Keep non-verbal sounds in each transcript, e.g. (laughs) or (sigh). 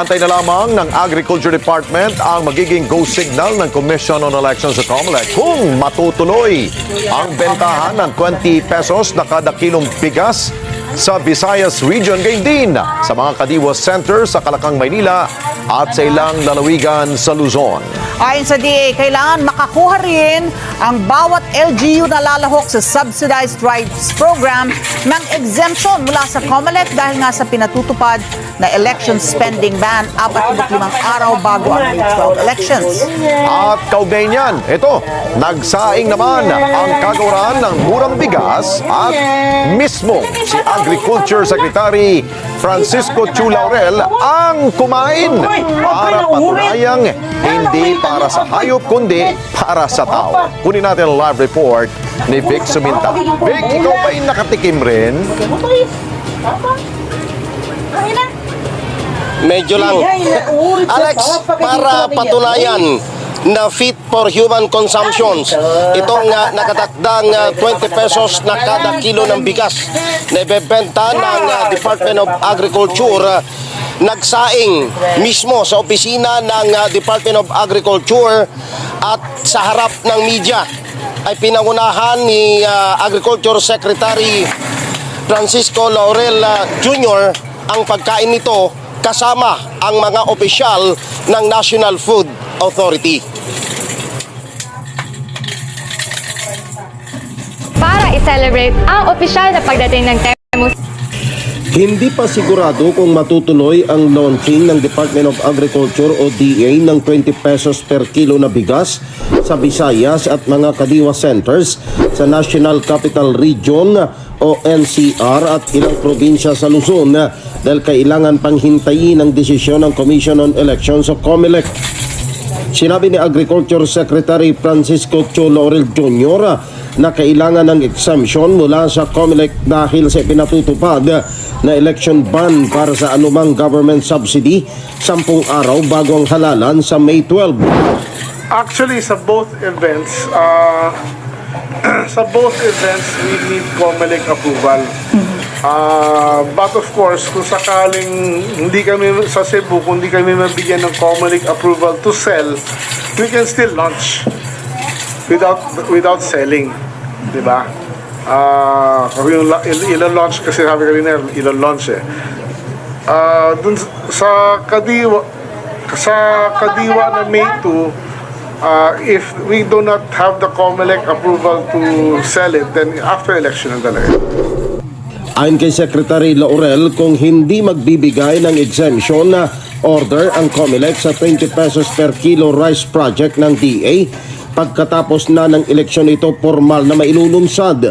Antay na lamang ng Agriculture Department ang magiging go signal ng Commission on Elections sa COMELEC kung matutuloy ang bentahan ng 20 pesos na kada kilong bigas sa Visayas Region gayon din sa mga kadiwa center sa Kalakang, Maynila at sa ilang lalawigan sa Luzon. Ayon sa DA, kailangan makakuha rin ang bawat LGU na lalahok sa Subsidized Rights Program ng exemption mula sa COMELEC dahil nga sa pinatutupad na election spending ban 45 araw bago ang May 12 elections. At kaugnay niyan, ito, nagsaing naman ang kagawaran ng murang bigas at mismo si Agriculture Secretary Francisco Chu Laurel ang kumain para patunayang hindi para sa hayop kundi para sa tao. Kunin natin ang live report ni Vic Suminta. Vic, ikaw ba'y nakatikim rin? Medyo lang. Alex, para patunayan na fit for human consumptions. Itong uh, nakatakdang uh, 20 pesos na kada kilo ng bigas na ibebenta ng uh, Department of Agriculture uh, nagsaing mismo sa opisina ng uh, Department of Agriculture at sa harap ng media ay pinangunahan ni Agriculture Secretary Francisco Laurel Jr. ang pagkain nito kasama ang mga opisyal ng National Food Authority. para i-celebrate ang opisyal na pagdating ng Termus Hindi pa sigurado kung matutuloy ang launching ng Department of Agriculture o DA ng 20 pesos per kilo na bigas sa Visayas at mga kadiwa centers sa National Capital Region o NCR at ilang probinsya sa Luzon dahil kailangan pang hintayin ang desisyon ng Commission on Elections o COMELEC. Sinabi ni Agriculture Secretary Francisco Cho Laurel Jr. na kailangan ng exemption mula sa COMELEC dahil sa pinatutupad na election ban para sa anumang government subsidy sampung araw bago ang halalan sa May 12. Actually, sa both events, uh, (clears throat) sa both events, we need COMELEC approval. Uh, but of course, kung sakaling hindi kami sa Cebu, kung hindi kami mabigyan ng COMELEC approval to sell, we can still launch without without selling, di ba? Uh, yung la- il- ilo-launch kasi sabi kanina, ilo-launch eh. Ah, dun sa Kadiwa sa Kadiwa na May 2 uh, if we do not have the COMELEC approval to sell it then after election na talaga Ayon kay Secretary Laurel, kung hindi magbibigay ng exemption na order ang COMELEC sa 20 pesos per kilo rice project ng DA, pagkatapos na ng eleksyon ito formal na mailulunsad.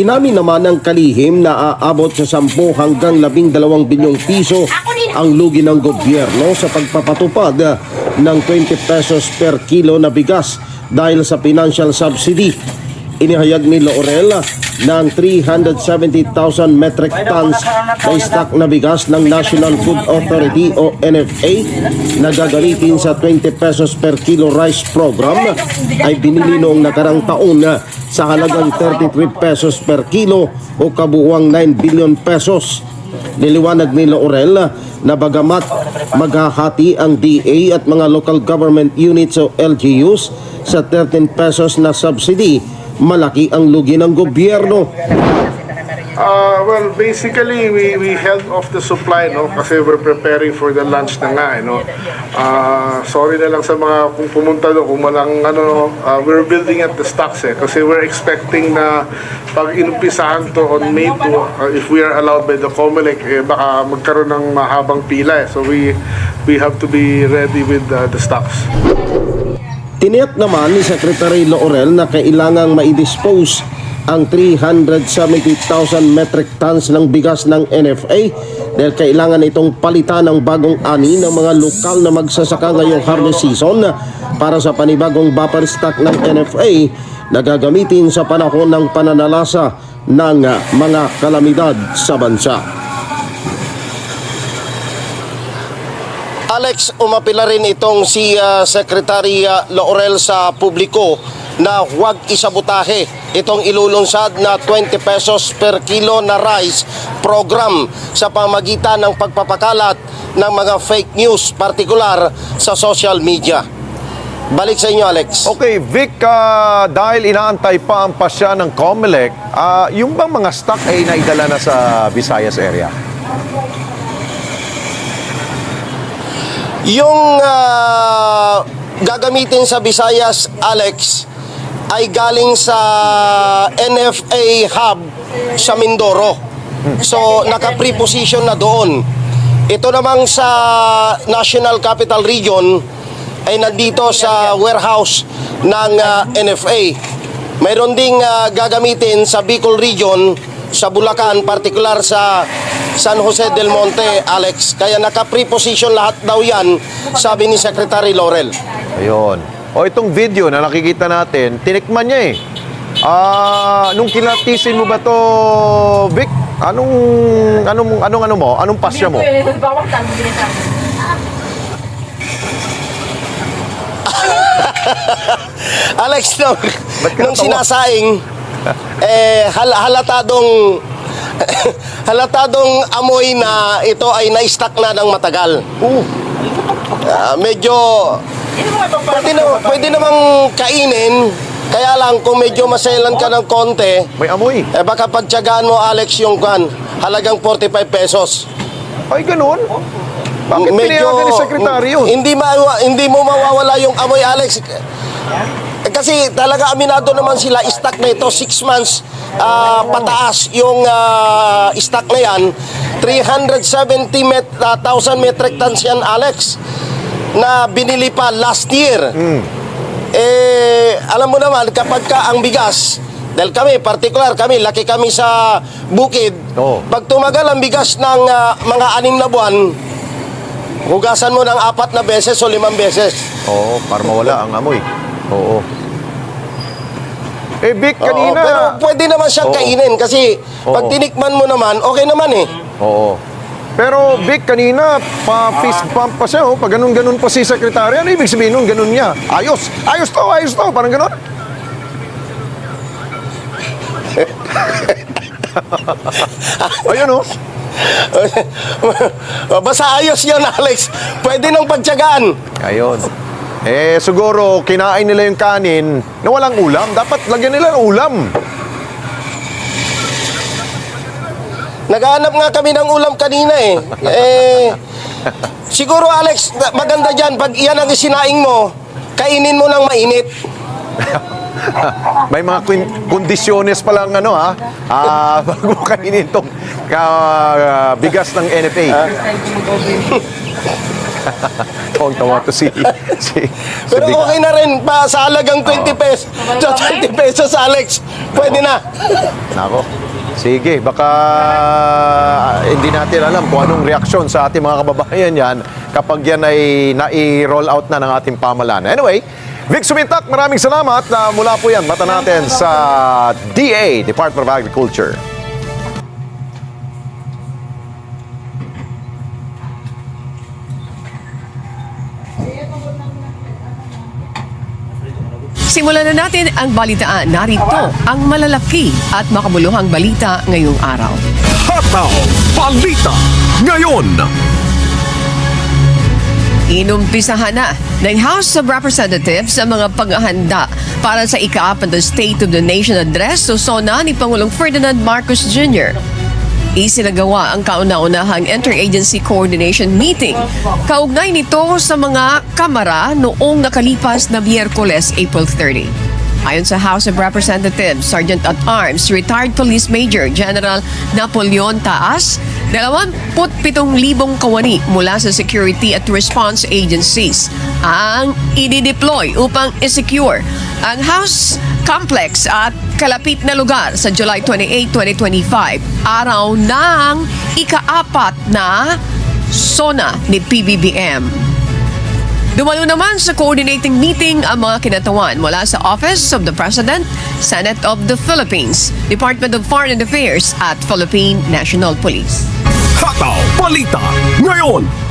Inamin naman ng kalihim na aabot sa 10 hanggang 12 bilyong piso ang lugi ng gobyerno sa pagpapatupad ng 20 pesos per kilo na bigas dahil sa financial subsidy. Inihayag ni Laurel ng 370,000 metric tons na stock na bigas ng National Food Authority o NFA na gagamitin sa 20 pesos per kilo rice program ay binili noong nakarang taon sa halagang 33 pesos per kilo o kabuuang 9 billion pesos. Niliwanag ni Laurel na bagamat maghahati ang DA at mga local government units o LGUs sa 13 pesos na subsidy, malaki ang lugi ng gobyerno. uh, well basically we, we held off the supply no? Kasi we're preparing for the launch na nga eh, no? Uh, sorry na lang sa mga kung pumunta doon kung walang ano uh, we're building at the stocks eh. Kasi we're expecting na pag inumpisahan to on May 2 uh, if we are allowed by the COMELEC eh, baka magkaroon ng mahabang pila eh. So we we have to be ready with uh, the stocks Tiniyak naman ni Secretary Laurel na kailangang ma-dispose ang 370,000 metric tons ng bigas ng NFA dahil kailangan itong palitan ng bagong ani ng mga lokal na magsasaka ngayong harvest season para sa panibagong buffer stock ng NFA na gagamitin sa panahon ng pananalasa ng mga kalamidad sa bansa. Alex, umapila rin itong si ah, Secretary ah, Laurel sa publiko na huwag isabotahe itong ilulunsad na 20 pesos per kilo na rice program sa pamagitan ng pagpapakalat ng mga fake news, partikular sa social media. Balik sa inyo, Alex. Okay, Vic, ah, dahil inaantay pa ang pasya ng COMELEC, ah, yung bang mga stock ay naidala na sa Visayas area? Yung ah, gagamitin sa Visayas, Alex, ay galing sa NFA hub sa Mindoro. So, naka-preposition na doon. Ito namang sa National Capital Region ay nandito sa warehouse ng ah, NFA. Mayroon ding ah, gagamitin sa Bicol Region, sa Bulacan, partikular sa San Jose del Monte, Alex. Kaya naka-preposition lahat daw yan, sabi ni Secretary Laurel. Ayun. O itong video na nakikita natin, tinikman niya eh. Ah, nung kinatisin mo ba to, Vic? Anong anong anong ano mo? Anong pasya mo? (laughs) Alex, nung, nung natawa? Eh, hal, halatadong (laughs) halatadong amoy na ito ay na-stuck na ng matagal. Uh, medyo pwede, na, pwede namang kainin, kaya lang kung medyo maselan ka ng konti, may amoy. eh baka pagtyagaan mo Alex yung kan, halagang 45 pesos. Ay, ganun? Bakit pinayagan ni Sekretary yun? Hindi, ma- hindi mo mawawala yung amoy, Alex. Eh, Kasi talaga aminado naman sila, stock na ito, 6 months ah, pataas yung ah, stock na yan. 370 met, 1,000 metric tons yan, Alex, na binili pa last year. Eh, alam mo naman, kapag ka ang bigas, dahil kami, particular kami, laki kami sa bukid, Oo. pag tumagal ang bigas ng ah, mga anim na buwan, hugasan mo ng apat na beses o limang beses. Oo, para mawala ang amoy. Oo. Eh, Vic, Oo, kanina... pero pwede naman siyang Oo. kainin kasi pag Oo. tinikman mo naman, okay naman eh. Oo. Pero Vic, kanina, pa fist bump pa siya, oh. Pag ganun-ganun pa si Sekretary, ano ibig sabihin nun? Ganun niya. Ayos! Ayos to! Ayos to! Parang ganun. (laughs) Ayun, oh. Basta ayos yun, Alex. Pwede nang pagtyagaan. Ayun. Eh, siguro, kinain nila yung kanin na walang ulam. Dapat lagyan nila ng ulam. Naghahanap nga kami ng ulam kanina eh. Eh, (laughs) siguro Alex, maganda dyan, pag iyan ang isinaing mo, kainin mo ng mainit. May mga kondisyones pa lang ano ha. Ah, (laughs) bago kainin itong ka- bigas ng NFA. (laughs) (laughs) Tawang tawa to si, (laughs) si, si Pero Vic. okay na rin, pa sa halagang 20 pesos, sa 20 pesos Alex, pwede na. Nako. Sige, baka ah, hindi natin alam kung anong reaksyon sa ating mga kababayan yan kapag yan ay nai-roll out na ng ating pamalaan. Anyway, Vic Sumintak, maraming salamat. na mula po yan, mata natin sa DA, Department of Agriculture. Simulan na natin ang balitaan. Narito ang malalaki at makabuluhang balita ngayong araw. Hataw Balita ngayon. Inumpisahan na ng House of Representatives ang mga paghahanda para sa ika-apat na State of the Nation Address sa SONA ni Pangulong Ferdinand Marcos Jr. Isinagawa ang kauna-unahang interagency coordination meeting. Kaugnay nito sa mga kamara noong nakalipas na Miyerkules, April 30. Ayon sa House of Representatives, Sergeant at Arms, retired Police Major General Napoleon Taas, 27,000 kawani mula sa security at response agencies ang idideploy upang i-secure ang House complex at kalapit na lugar sa July 28, 2025, araw ng ikaapat na SONA ni PBBM. Dumalo naman sa coordinating meeting ang mga kinatawan mula sa Office of the President, Senate of the Philippines, Department of Foreign Affairs at Philippine National Police. Hataw Balita ngayon.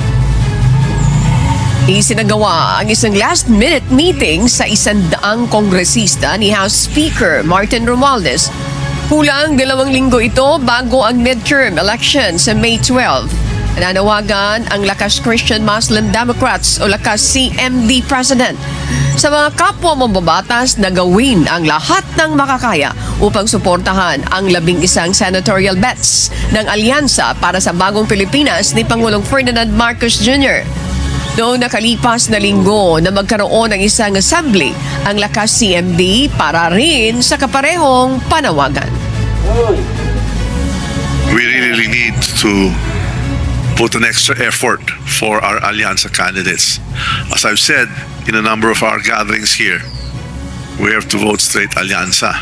Isinagawa ang isang last-minute meeting sa isang daang kongresista ni House Speaker Martin Romualdez Kulang dalawang linggo ito bago ang midterm election sa May 12. Nananawagan ang Lakas Christian Muslim Democrats o Lakas CMD President sa mga kapwa mambabatas na gawin ang lahat ng makakaya upang suportahan ang labing isang senatorial bets ng alyansa para sa bagong Pilipinas ni Pangulong Ferdinand Marcos Jr. Noong nakalipas na linggo na magkaroon ng isang assembly ang Lakas CMD para rin sa kaparehong panawagan. we really need to put an extra effort for our Alianza candidates. As I've said in a number of our gatherings here, we have to vote straight Alianza.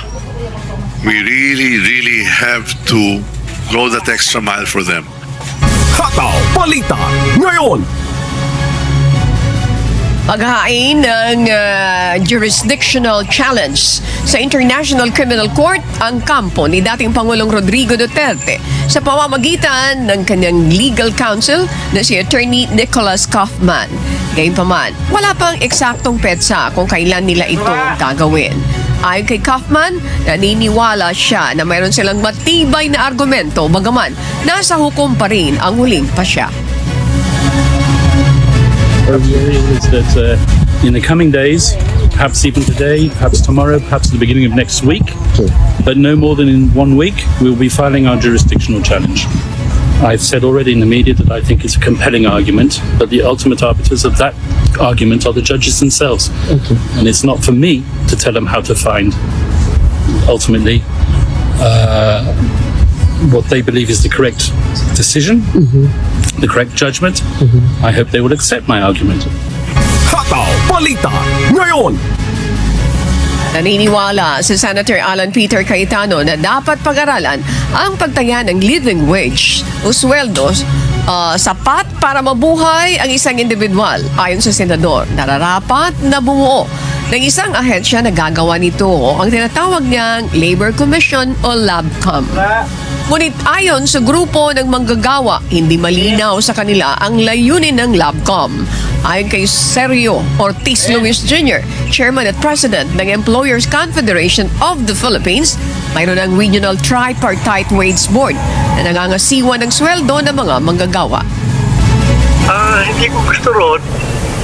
We really, really have to go that extra mile for them. Hataw Balita ngayon. Paghain ng ah, jurisdictional challenge sa International Criminal Court ang kampo ni dating Pangulong Rodrigo Duterte sa pamamagitan ng kanyang legal counsel na si Attorney Nicholas Kaufman. Gayunpaman, wala pang eksaktong petsa kung kailan nila ito gagawin. Ayon kay Kaufman, naniniwala siya na mayroon silang matibay na argumento bagaman nasa hukom pa rin ang huling pasya. Is that uh, in the coming days, perhaps even today, perhaps tomorrow, perhaps at the beginning of next week, but no more than in one week, we'll be filing our jurisdictional challenge. I've said already in the media that I think it's a compelling argument, but the ultimate arbiters of that argument are the judges themselves. And it's not for me to tell them how to find, ultimately, what they believe is the correct decision, the correct judgment. I hope they will accept my argument. Hataw Balita ngayon. Naniniwala si Senator Alan Peter Cayetano na dapat pag-aralan ang pagtaya ng living wage o sweldos ah, sapat para mabuhay ang isang individual. Ayon sa senador, nararapat na bumuo ng isang ahensya na gagawa nito ang tinatawag niyang Labor Commission o LABCOM. Ngunit ayon sa grupo ng manggagawa, hindi malinaw sa kanila ang layunin ng LABCOM. Ayon kay Sergio Ortiz Luis Jr., Chairman at President ng Employers Confederation of the Philippines, mayroon ang Regional Tripartite Wage Board na nangangasiwa ng sweldo ng mga manggagawa. Ah, hindi ko gusto ron.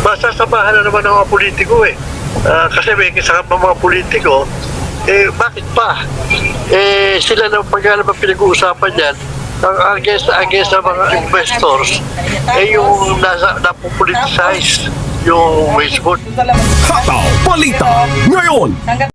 Masasamahan na naman ng mga politiko eh. Ah, kasi may kasama mga politiko, eh bakit pa? Eh sila na pag naman pinag-uusapan yan, ang against, against ng mga investors, eh yung nasa, napopoliticize yung wage board. Hataw Balita ngayon.